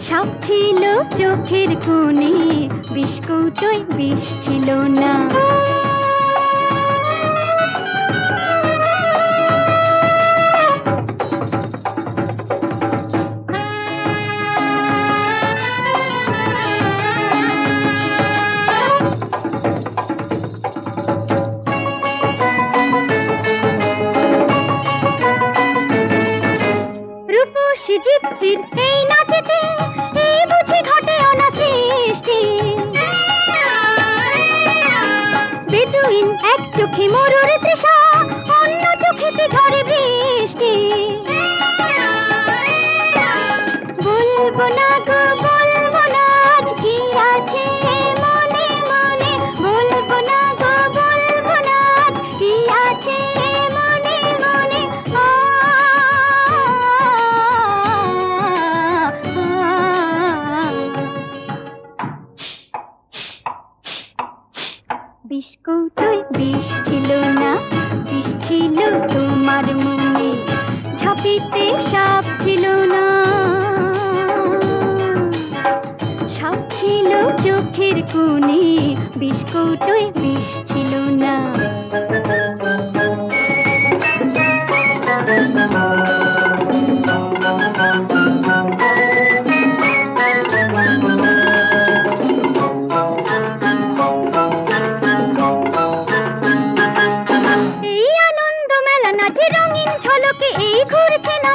সব ছিল চোখের কোণে বিষ কৌটোয় ছিল না।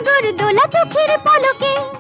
दूर दूला चोखेर पलके।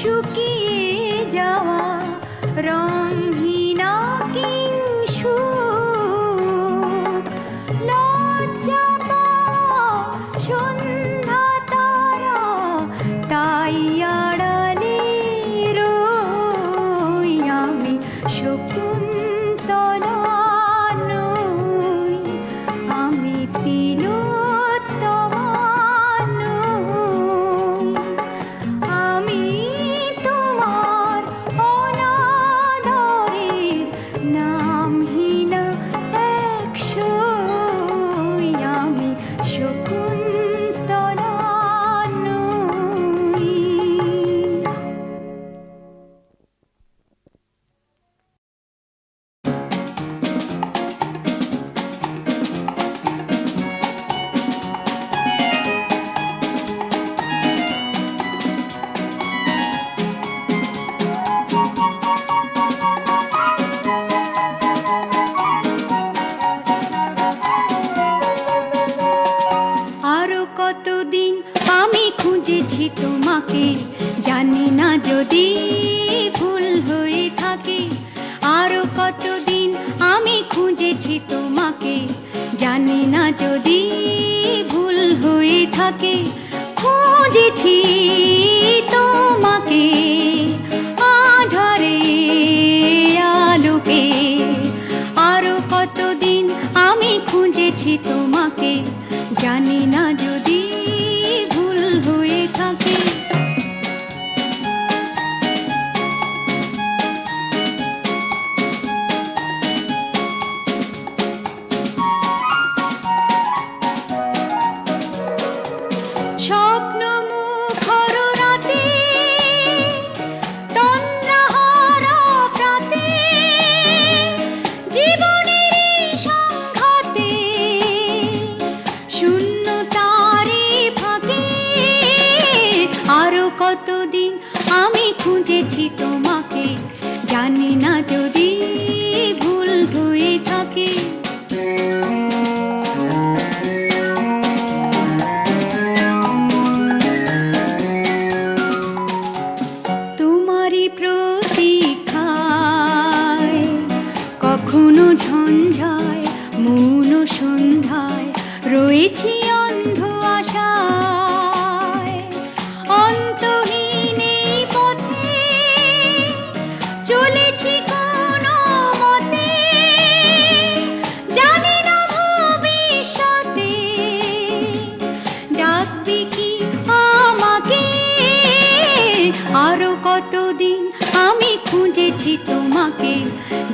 शुक्र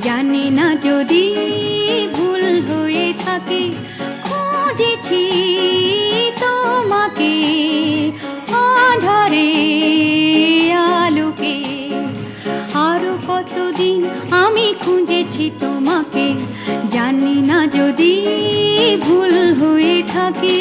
জানি না যদি ভুল হয়ে থাকে, খুঁজেছি তোমাকে আধারে আলোকে। আরও কতদিন আমি খুঁজেছি তোমাকে, জানি না যদি ভুল হয়ে থাকে।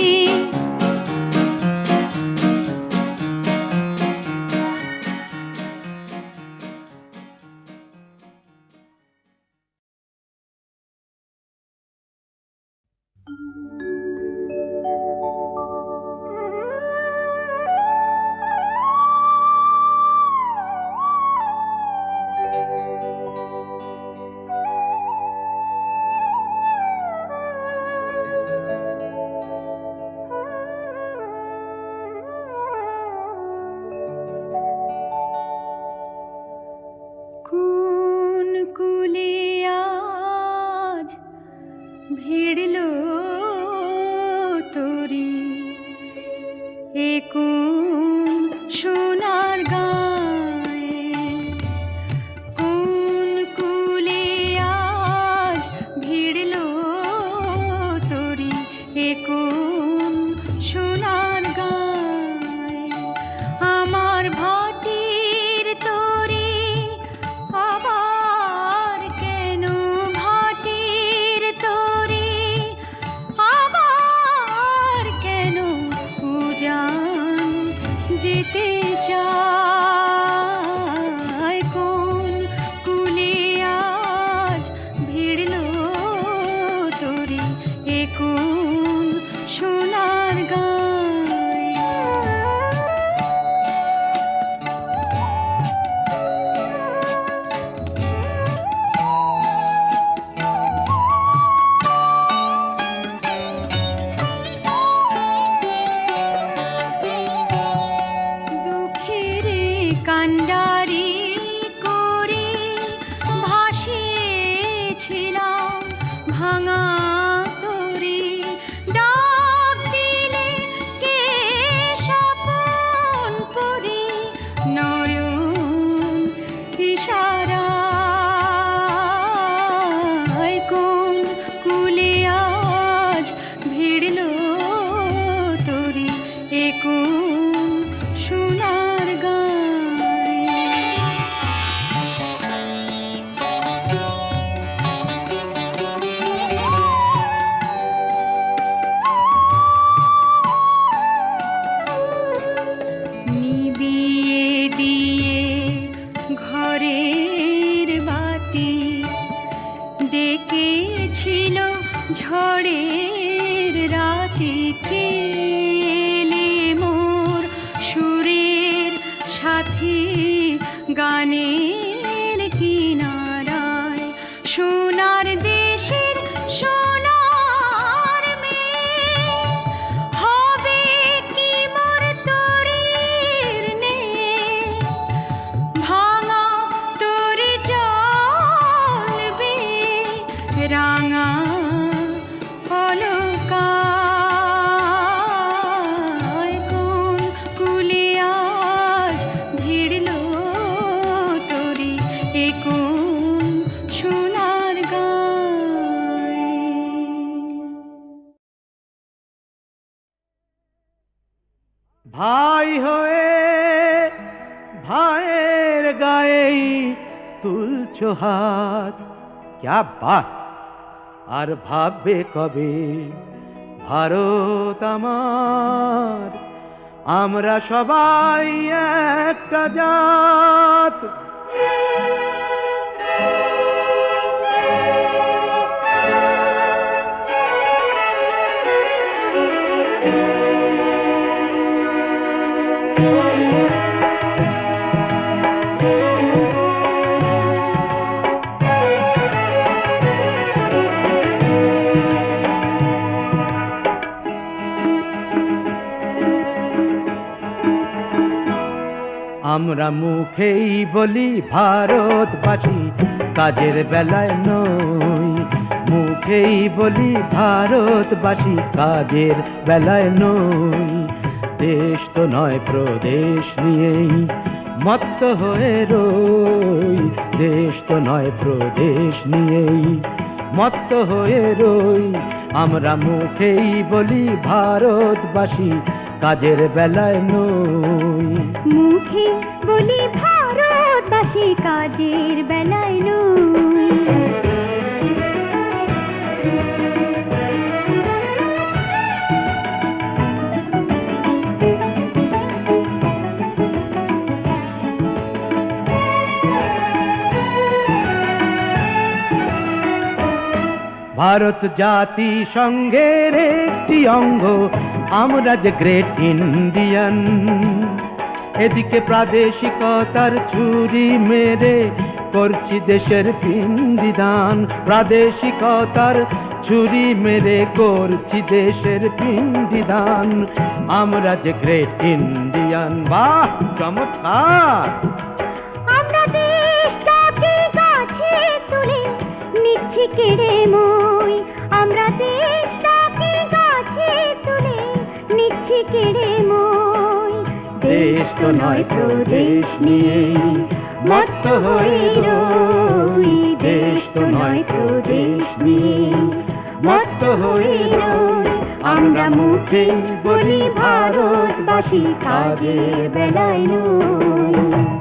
ভাই হয়ে ভাইয়ের গায়ে তুলছ হাত। ক্যা বাত? আর ভাববে কবে? ভারত আমার, আমরা সবাই একটা জাত। আমরা মুখেই বলি ভারতবাসী কাজের বেলায় নই। মুখেই বলি ভারতবাসী কাজের বেলায় নই। দেশ তো নয়, প্রদেশ নিয়েই মত্ত হয়ে রই। দেশ তো নয়, প্রদেশ নিয়েই মত্ত হয়ে রই। আমরা মুখেই বলি ভারতবাসী কাজের বেলায় নই। মুখে বলি ভারতবাসী কাজের বেলায় নই। ভারত জাতি সংঘের একটি অঙ্গ। আমরা যে গ্রেট ইন্ডিয়ান। এদিকে প্রাদেশিকতার ছুরি মেরে করছি দেশের পিণ্ডিদান প্রাদেশিকতার ছুরি মেরে করছি দেশের পিণ্ডিদান আমরা যে গ্রেট ইন্ডিয়ান। বাহ, চমৎকার! আমরা দেশটাকে কাছে তুলে নিচ্ছি কেড়ে মই। আমরা নিচ্ছি কেড়ে মই? দেশ তো নয়, প্রদেশ নিয়ে মত্ত হয়ে রই। দেশ তো নয়, প্রদেশ নিয়ে মত্ত হয়ে রই। আমরা মুখে বলি, ভারতবাসী কাজে বেলায় নই।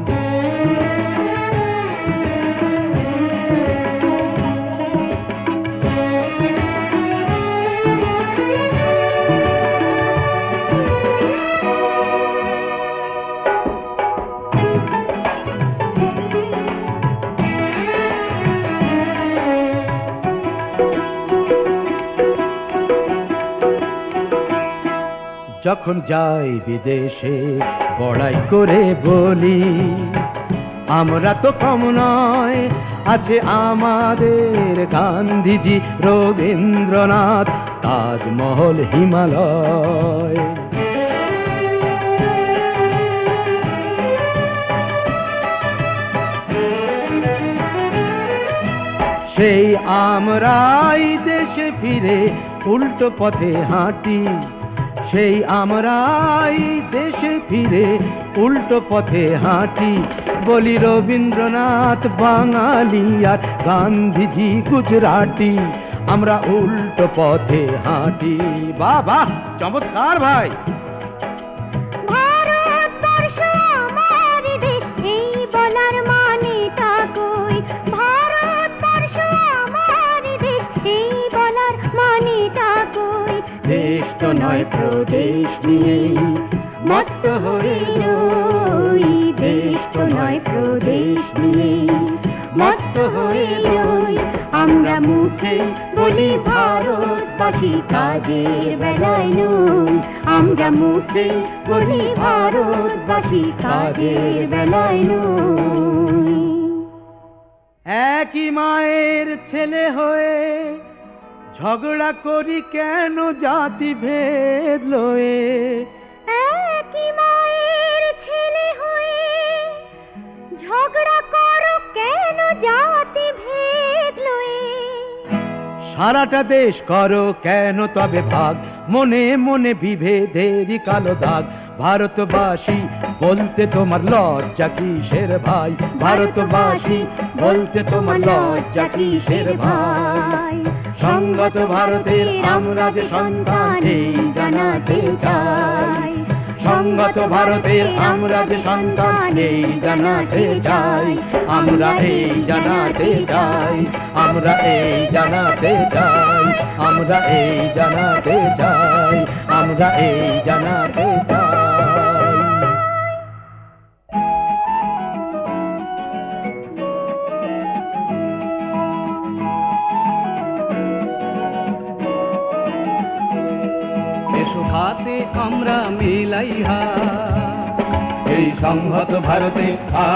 যখন যাই বিদেশে, বড়াই করে বলি, আমরা তো কম নয়, আছে আমাদের গান্ধীজি রবীন্দ্রনাথ, তাজমহল হিমালয়। সেই আমরাই দেশে ফিরে উল্টো পথে হাঁটি সেই আমরাই দেশে ফিরে, উল্টো পথে হাঁটি। বলি, রবীন্দ্রনাথ বাঙালি আর গান্ধীজি গুজরাটি। আমরা উল্টো পথে হাঁটি। বাবা চমৎকার ভাই। নয় প্রদেশ নিয়েই মত্ত হয়ে রই। দেশ তো নয় প্রদেশ নিয়েই মত্ত হয়ে রই। আমরা মুখে বলি ভারতবাসী, কাজের বেলায় নই। আমরা মুখে বলি ভারতবাসী, কাজের বেলায় নই। একই মায়ের ছেলে হয়ে ঝগড়া করি কেন জাতি ভেদ লয়ে? একই মায়ের ছেলে হয়ে ঝগড়া করো কেন জাতি ভেদ লয়ে? সারাটা দেশ করো কেন তবে ভাগ মনে মনে বিভেদেরই কালো দাগ। ভারতবাসী, বলতে তোমার লজ্জা কিসের ভাই? ভারতবাসী, বলতে তোমার লজ্জা কিসের ভাই? সঙ্গত ভারতের আমরা যে সন্তান জানাতে চাই। সঙ্গত ভারতের আমরা যে সন্তান, এই জানাতে চাই। আমরা এই জানাতে চাই। আমরা এই জানাতে চাই। আমরা এই জানাতে চাই। আমরা এই জানাতে চাই। আমরা মিলাই। এই সংহত ভারতে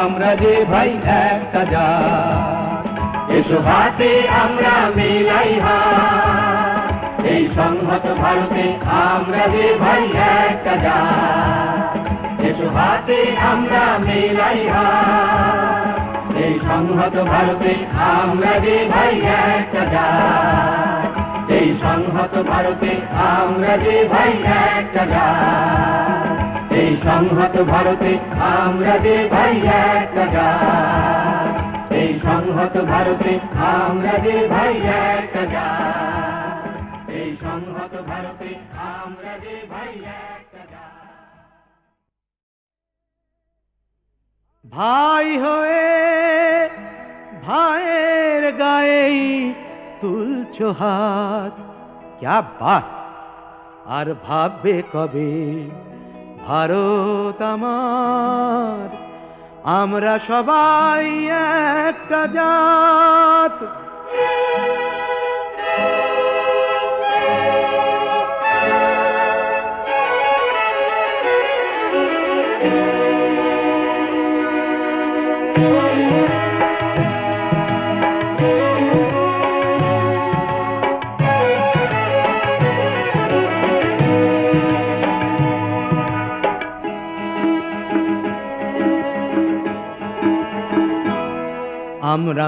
আমরা যে ভাই একটা যা এসো হাতে আমরা মিলাই। এই সংহত ভারতে আমরা যে ভাই একটা যা এসো হাতে আমরা মিলাই। এই সংহত ভারতে আমরা যে ভাই একটা যা এই সংহত ভারতে আমরা যে ভাই একটা গান। এই সংহত ভারতে আমরা যে ভাই একটা গান। এই সংহত ভারতে আমরা যে ভাই একটা গান। এই সংহত ভারতে আমরা যে ভাই। ভাই হয়ে ভাইয়ের গায়েই তুলছ হাত? ক্যা বা আর ভাববে কবে? ভারত আমার আমরা সবাই একটা জাত।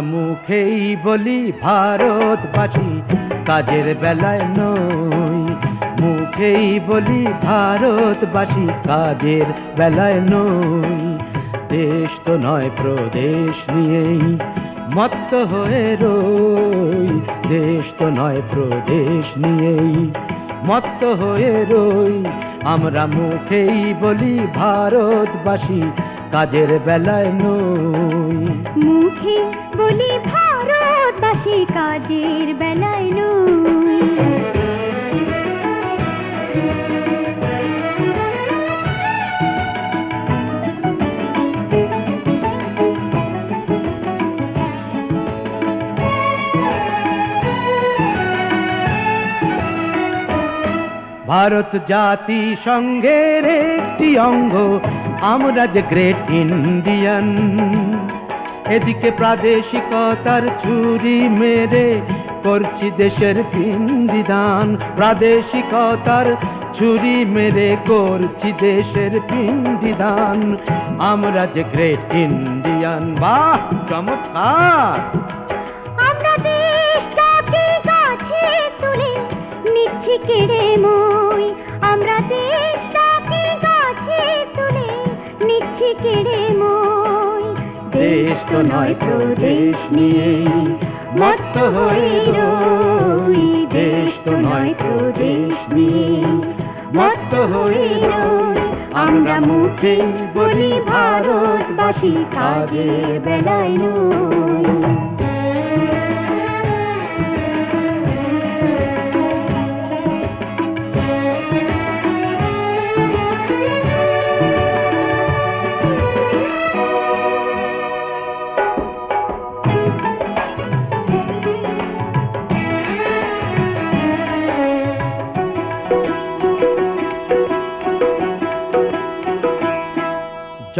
মুখেই বলি ভারতবাসী কাজের বেলায় নই। মুখেই বলি ভারতবাসী কাজের বেলায় নই। দেশ তো নয়, প্রদেশ নিয়েই মত্ত হয়ে রই। দেশ তো নয়, প্রদেশ নিয়েই মত্ত হয়ে রই। আমরা মুখেই বলি ভারতবাসী কাজের বেলায় নই। মুখে বলি ভারতবাসী কাজের বেলায় নই। ভারত জাতি সংঘের একটি অঙ্গ। আমরা যে গ্রেট ইন্ডিয়ান। এদিকে প্রাদেশিকতার চুরি মেরে করছি দেশের পিণ্ডিদান। প্রাদেশিকতার ছুরি মেরে করছি দেশের পিণ্ডিদান। আমরা যে গ্রেট ইন্ডিয়ান। বাহ, চমৎকার! আমরা দেশটাকে কেড়ে মই। দেশ তো নয় প্রদেশ নিয়েই মত্ত হয়ে রই। দেশ তো নয় প্রদেশ নিয়েই মত্ত হয়ে রই। আমরা মুখে বলি, ভারতবাসী কাজের বেলায় নই।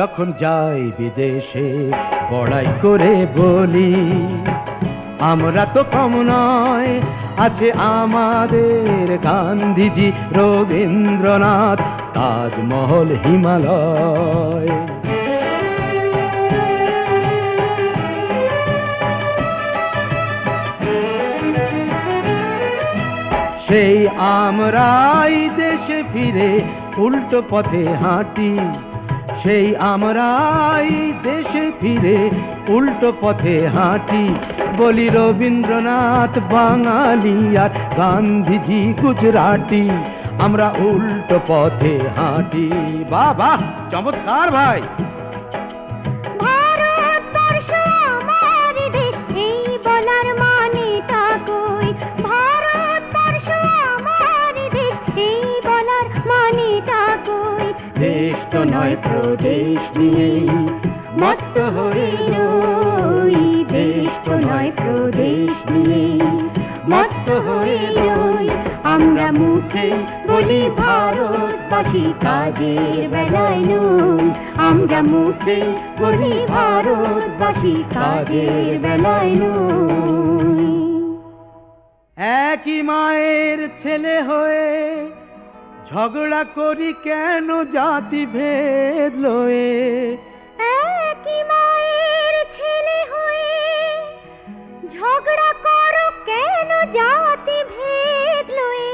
যখন যাই বিদেশে, বড়াই করে বলি, আমরা তো কম নয়, আছে আমাদের গান্ধীজি রবীন্দ্রনাথ তাজমহল হিমালয়। সেই আমরাই দেশে ফিরে উল্টো পথে হাঁটি সেই আমরাই দেশে ফিরে উল্টো পথে হাঁটি। বলি, রবীন্দ্রনাথ বাঙালি আর গান্ধীজি গুজরাটি। আমরা উল্টো পথে হাঁটি। বাহ, চমৎকার ভাই। নয় প্রদেশ নিয়েই। মত্ত হয়ে রই দেশ তো নয় প্রদেশ নিয়েই। মত্ত হয়ে আমরা মুখে বলি ভারতবাসী, কাজের বেলায় নই। আমরা মুখে বলি ভারতবাসী, কাজের বেলায় নই। একই মায়ের ছেলে হয়ে ঝগড়া করি কেন জাতি ভেদ লয়ে? একই মায়ের ছেলে হয়ে ঝগড়া করো কেন জাতি ভেদ লয়ে?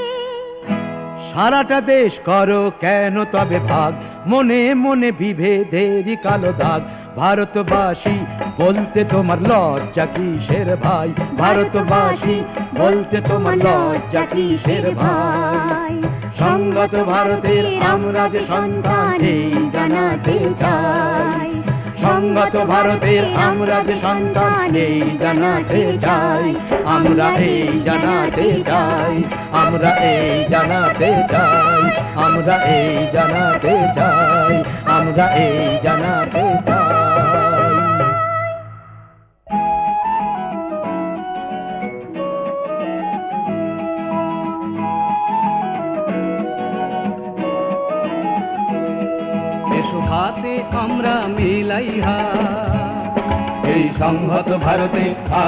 সারাটা দেশ করো কেন তবে ভাগ? মনে মনে বিভেদেরই কালো দাগ। ভারতবাসী বলতে তোমার লজ্জা কিসের ভাই? ভারতবাসী বলতে তোমার লজ্জা কিসের ভাই? সঙ্গত ভারতের আমরা যে সন্তান এই জানাতে চাই। সঙ্গত ভারতের আমরা যে সন্তান এই জানাতে চাই। আমরা এই জানাতে চাই। আমরা এই জানাতে চাই। আমরা এই জানাতে চাই। আমরা এই জানাতে চাই। হাতে আমরা মিলাই। এই সংহত ভারতে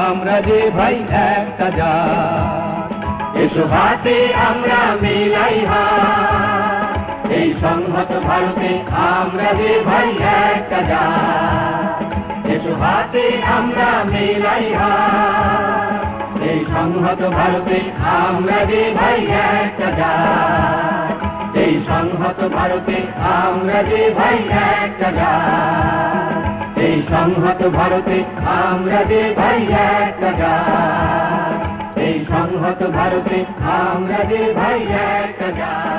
আমরা যে ভাই একটা জাত এসো হাতে আমরা মিলাই। এই সংহত ভারতে আমরা যে ভাই একটা যা এসো হাতে আমরা মিলাই। এই সংহত ভারতে আমরা যে ভাই একটা এই সংহত ভারতে আমরা যে ভাই একটা গান এই সংহত ভারতে আমরা যে ভাই একটা গান এই সংহত ভারতে আমরা যে ভাই একটা জাত